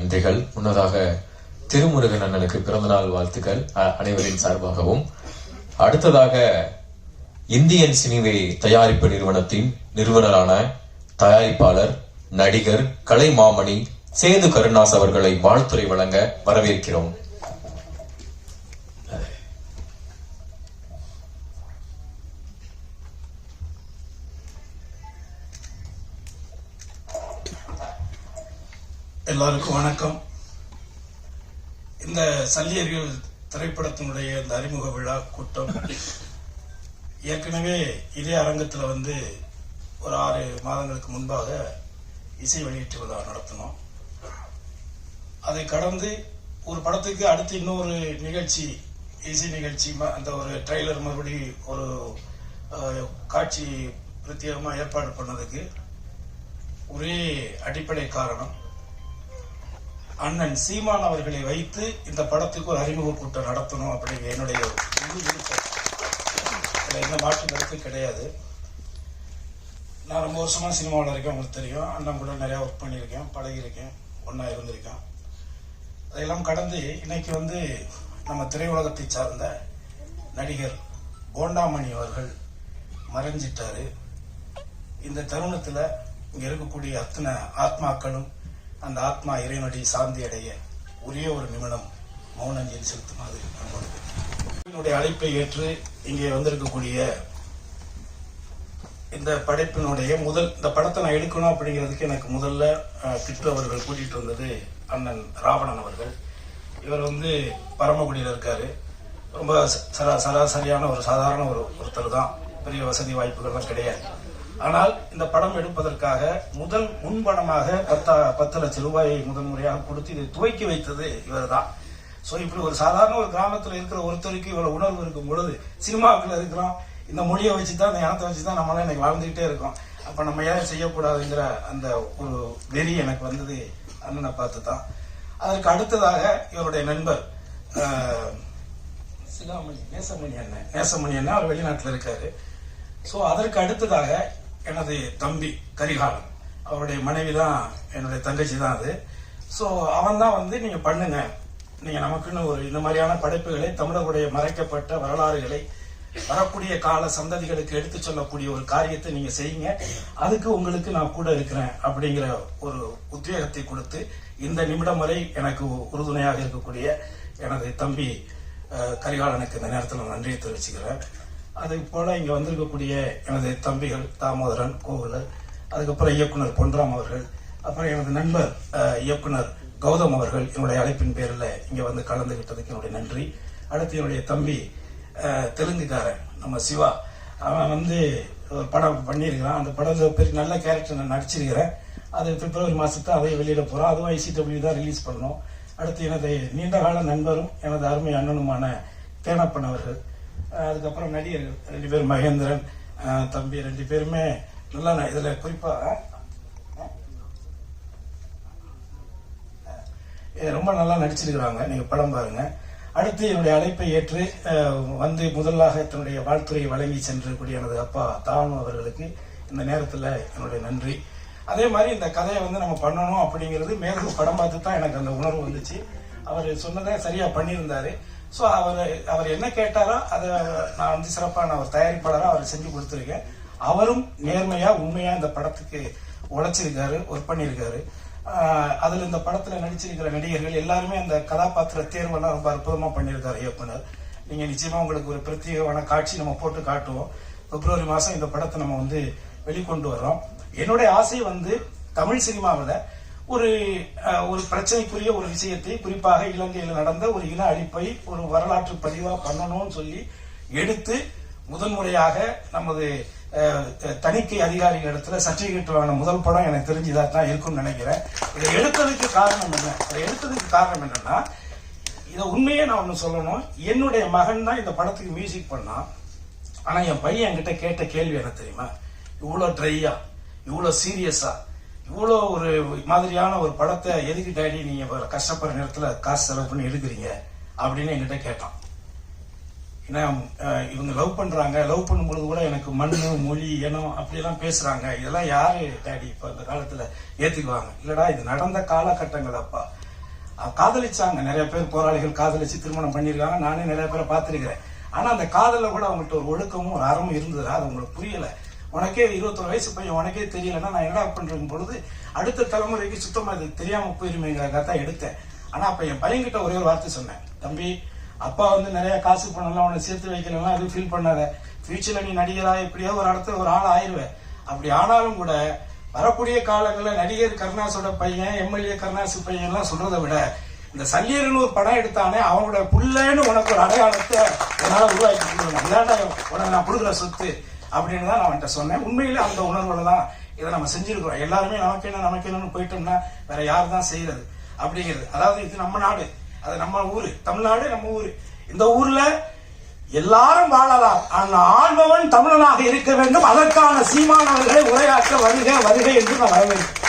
நன்றிகள் முன்னதாக திருமுருகன் அண்ணனுக்கு பிறந்தநாள் வாழ்த்துக்கள் அனைவரின் சார்பாகவும். அடுத்ததாக இந்தியன் சினிவே தயாரிப்பு நிறுவனத்தின் நிறுவனரான தயாரிப்பாளர் நடிகர் கலை மாமணி சேது கருணாஸ் அவர்களை வாழ்த்துறை வழங்க வரவேற்கிறோம். எல்லாருக்கும் வணக்கம். இந்த சல்லியர்கள் திரைப்படத்தினுடைய இந்த அறிமுக விழா கூட்டம் ஏற்கனவே இதே அரங்கத்தில் வந்து ஒரு ஆறு மாதங்களுக்கு முன்பாக இசை வெளியீட்டு விழா நடத்தினோம். அதை கடந்து ஒரு படத்துக்கு அடுத்து இன்னொரு நிகழ்ச்சி இசை நிகழ்ச்சி ம- அந்த ஒரு ட்ரெய்லர் மறுபடி ஒரு காட்சி பிரத்யேகமாக ஏற்பாடு பண்ணதுக்கு ஒரே அடிப்படை காரணம் அண்ணன் சீமான் அவர்களை வைத்து இந்த படத்துக்கு ஒரு அறிமுக கூட்டம் நடத்தணும் அப்படிங்கிற என்னுடைய முழு விருப்பம். எந்த மாற்று கருத்து கிடையாது. நான் ரொம்ப வருஷமா சினிமாவில் இருக்கேன் உங்களுக்கு தெரியும். அண்ணன் கூட நிறையா ஒர்க் பண்ணியிருக்கேன் பழகியிருக்கேன் ஒன்றா இருந்திருக்கேன். அதையெல்லாம் கடந்து இன்னைக்கு வந்து நம்ம திரையுலகத்தை சார்ந்த நடிகர் போண்டாமணி அவர்கள் மறைஞ்சிட்டாரு. இந்த தருணத்தில் இங்கே இருக்கக்கூடிய அத்தனை ஆத்மாக்களும் அந்த ஆத்மா இறைவனடி சாந்தி அடைய ஒரே ஒரு நிமிடம் மௌனஞ்சலி செலுத்துமாறு என்னுடைய அழைப்பை ஏற்று இங்கே வந்திருக்கக்கூடிய இந்த படைப்பினுடைய முதல் இந்த படத்தை நான் எடுக்கணும் அப்படிங்கிறதுக்கு எனக்கு முதல்ல கிட்டு அவர்கள் கூட்டிட்டு வந்தது அண்ணன் ராவணன் அவர்கள். இவர் வந்து பரமக்குடியில் இருக்காரு. ரொம்ப ச- சரா சராசரியான ஒரு சாதாரண ஒரு ஒருத்தர் தான். பெரிய வசதி வாய்ப்புகள்லாம் கிடையாது. ஆனால் இந்த படம் எடுப்பதற்காக முதல் முன்பணமாக பத்தா பத்து லட்சம் ரூபாயை முதல் முறையாக கொடுத்து இதை துவக்கி வைத்தது இவர் தான் ஸோ இப்படி ஒரு சாதாரண ஒரு கிராமத்தில் இருக்கிற ஒருத்தருக்கு இவ்வளவு உணர்வு இருக்கும் பொழுது சினிமாவுக்குள்ள இருக்கிறோம் இந்த மொழியை வச்சு தான் இந்த இனத்தை வச்சு தான் நம்மளாம் இன்னைக்கு வாழ்ந்துகிட்டே இருக்கோம். அப்போ நம்ம ஏன் செய்யக்கூடாதுங்கிற அந்த ஒரு வெறி எனக்கு வந்தது அண்ணனை பார்த்து தான் அதற்கு அடுத்ததாக இவருடைய நண்பர் சிலாமணி நேசமணி அண்ணன். நேசமணி அண்ணன் அவர் வெளிநாட்டில் இருக்காரு. ஸோ அதற்கு அடுத்ததாக எனது தம்பி கரிகாலன் அவருடைய மனைவி தான் என்னுடைய தங்கச்சி தான் அது. ஸோ அவன் தான் வந்து நீங்கள் பண்ணுங்க. நீங்கள் நமக்குன்னு ஒரு இந்த மாதிரியான படைப்புகளை தமிழர்களுடைய மறைக்கப்பட்ட வரலாறுகளை வரக்கூடிய கால சந்ததிகளுக்கு எடுத்து சொல்லக்கூடிய ஒரு காரியத்தை நீங்கள் செய்யுங்க. அதுக்கு உங்களுக்கு நான் கூட இருக்கிறேன் அப்படிங்கிற ஒரு உத்வேகத்தை கொடுத்து இந்த நிமிடம் வரை எனக்கு உறுதுணையாக இருக்கக்கூடிய எனது தம்பி கரிகாலனுக்கு இந்த நேரத்தில் நான் நன்றியை தெரிவிச்சுக்கிறேன். அது போல் இங்கே வந்திருக்கக்கூடிய எனது தம்பிகள் தாமோதரன் கோகுலர் அதுக்கப்புறம் இயக்குனர் பொன்ராம் அவர்கள் அப்புறம் எனது நண்பர் இயக்குனர் கௌதம் அவர்கள் என்னுடைய அழைப்பின் பேரில் இங்கே வந்து கலந்துகிட்டதுக்கு என்னுடைய நன்றி. அடுத்து என்னுடைய தம்பி தெலுங்குக்காரன் நம்ம சிவா. அவன் வந்து ஒரு படம் பண்ணியிருக்கிறான். அந்த படத்தில் பெரிய நல்ல கேரக்டர் நான் நடிச்சிருக்கிறேன். அது பிப்ரவரி மாதத்தை அதை வெளியிட போகிறோம் அதுவும் ஐசிடபிள்யூ தான் ரிலீஸ் பண்ணோம் அடுத்து எனது நீண்டகால நண்பரும் எனது அருமை அண்ணனுமான தேனப்பன் அவர்கள். அதுக்கப்புறம் நடிகர்கள் ரெண்டு பேரும் மகேந்திரன் தம்பி ரெண்டு பேருமே நல்லா இதில் குறிப்பாக ரொம்ப நல்லா நடிச்சிருக்கிறாங்க. நீங்கள் படம் பாருங்கள் அடுத்து என்னுடைய அழைப்பை ஏற்று வந்து முதலாக தன்னுடைய வாழ்த்துறையை வழங்கி சென்றக்கூடிய எனது அப்பா தானு அவர்களுக்கு இந்த நேரத்தில் என்னுடைய நன்றி. அதே மாதிரி இந்த கதையை வந்து நம்ம பண்ணணும் அப்படிங்கிறது மேலும் படம் பார்த்து தான் எனக்கு அந்த உணர்வு வந்துச்சு. அவர் சொன்னதை சரியாக பண்ணியிருந்தாரு. ஸோ அவர் அவர் என்ன கேட்டாரோ அதை நான் வந்து சிறப்பான ஒரு தயாரிப்பாளராக அவர் செஞ்சு கொடுத்துருக்கேன். அவரும் நேர்மையாக உண்மையாக இந்த படத்துக்கு உழைச்சிருக்காரு ஒர்க் பண்ணியிருக்காரு அதில் இந்த படத்தில் நடிச்சிருக்கிற நடிகர்கள் எல்லாருமே அந்த கதாபாத்திர தேர்வெல்லாம் ரொம்ப அற்புதமாக பண்ணியிருக்காரு இயக்குனர். நீங்கள் நிச்சயமாக உங்களுக்கு ஒரு பிரத்யேகமான காட்சி நம்ம போட்டு காட்டுவோம். பிப்ரவரி மாதம் இந்த படத்தை நம்ம வந்து வெளிக்கொண்டு வர்றோம். என்னுடைய ஆசை வந்து தமிழ் சினிமாவில் ஒரு ஒரு பிரச்சனைக்குரிய ஒரு விஷயத்தை குறிப்பாக இலங்கையில் நடந்த ஒரு இன அழிப்பை ஒரு வரலாற்று பதிவாக பண்ணணும்னு சொல்லி எடுத்து முதன்முறையாக நமது தணிக்கை அதிகாரிகள் இடத்துல சர்டிபிகேட் வாங்கின முதல் படம் எனக்கு தெரிஞ்சுதா தான் இருக்கும்னு நினைக்கிறேன். இதை எடுத்ததுக்கு காரணம் என்ன? இதை எடுத்ததுக்கு காரணம் என்னன்னா இதை உண்மையே நான் ஒன்று சொல்லணும். என்னுடைய மகன் தான் இந்த படத்துக்கு மியூசிக் பண்ணான் ஆனால் என் பையன் என்கிட்ட கேட்ட கேள்வி என்ன தெரியுமா? இவ்வளோ ட்ரையா இவ்வளோ சீரியஸாக இவ்வளோ ஒரு மாதிரியான ஒரு படத்தை எதுக்கு டேடி நீங்கள் கஷ்டப்படுற நேரத்தில் காசு செலவு பண்ணி எடுக்கிறீங்க அப்படின்னு என்கிட்ட கேட்டான். ஏன்னா இவங்க லவ் பண்ணுறாங்க லவ் பண்ணும்பொழுது கூட எனக்கு மண் மொழி இனம் அப்படியெல்லாம் பேசுகிறாங்க இதெல்லாம் யார் டேடி இப்போ இந்த காலத்தில் ஏற்றுக்குவாங்க இல்லைடா இது நடந்த காலகட்டங்கள் அப்பா. காதலிச்சாங்க. நிறைய பேர் போராளிகள் காதலிச்சு திருமணம் பண்ணியிருக்காங்க. நானே நிறைய பேரை பார்த்துருக்கிறேன். ஆனால் அந்த காதலில் கூட அவங்கள்ட்ட ஒரு ஒழுக்கமும் ஒரு அறமும் இருந்தது? அது உங்களுக்கு புரியலை. உனக்கே இருபத்தொரு வயசு பையன் உனக்கே தெரியலன்னா நான் என்னடா பண்றேன்? பொழுது அடுத்த தலைமுறைக்கு சுத்தமாக இது தெரியாமல் போயிருமேங்கிறக்காக தான் எடுத்தேன். ஆனால் அப்போ என் பையன்கிட்ட ஒரே ஒரு வார்த்தை சொன்னேன். தம்பி அப்பா வந்து நிறைய காசு பண்ணலாம் உன்னை சேர்த்து வைக்கலாம் எதுவும் ஃபீல் பண்ணாத. ஃபியூச்சர்ல நீ நடிகரா எப்படியோ ஒரு இடத்துல ஒரு ஆள் ஆயிடுவேன் அப்படி ஆனாலும் கூட வரக்கூடிய காலங்களில் நடிகர் கருணாசோட பையன் எம்எல்ஏ கருணாசு பையன்லாம் சொல்றதை விட இந்த சல்லியர்னு ஒரு படம் எடுத்தானே அவனோட புள்ளன்னு உனக்கு ஒரு அடையாளத்தை என்னால் உருவாக்கி கொடுக்கணும். இதாண்டா உனக்கு நான் கொடுக்குற சொத்து அப்படின்னு தான் நான் அவன்கிட்ட சொன்னேன். உண்மையில அந்த உணர்வுல தான் இதை நம்ம செஞ்சிருக்கிறோம். எல்லாருமே நமக்கு என்ன நமக்கு என்னன்னு போயிட்டோம்னா வேற யார் தான் செய்யறது? அப்படிங்கிறது. அதாவது இது நம்ம நாடு. அது நம்ம ஊரு. தமிழ்நாடு நம்ம ஊரு. இந்த ஊர்ல எல்லாரும் வாழலாம். ஆனால் ஆள்பவன் தமிழனாக இருக்க வேண்டும். அதற்கான சீமானவர்களை உரையாற்ற வருக வருக என்று நான் வரவேற்கிறேன்.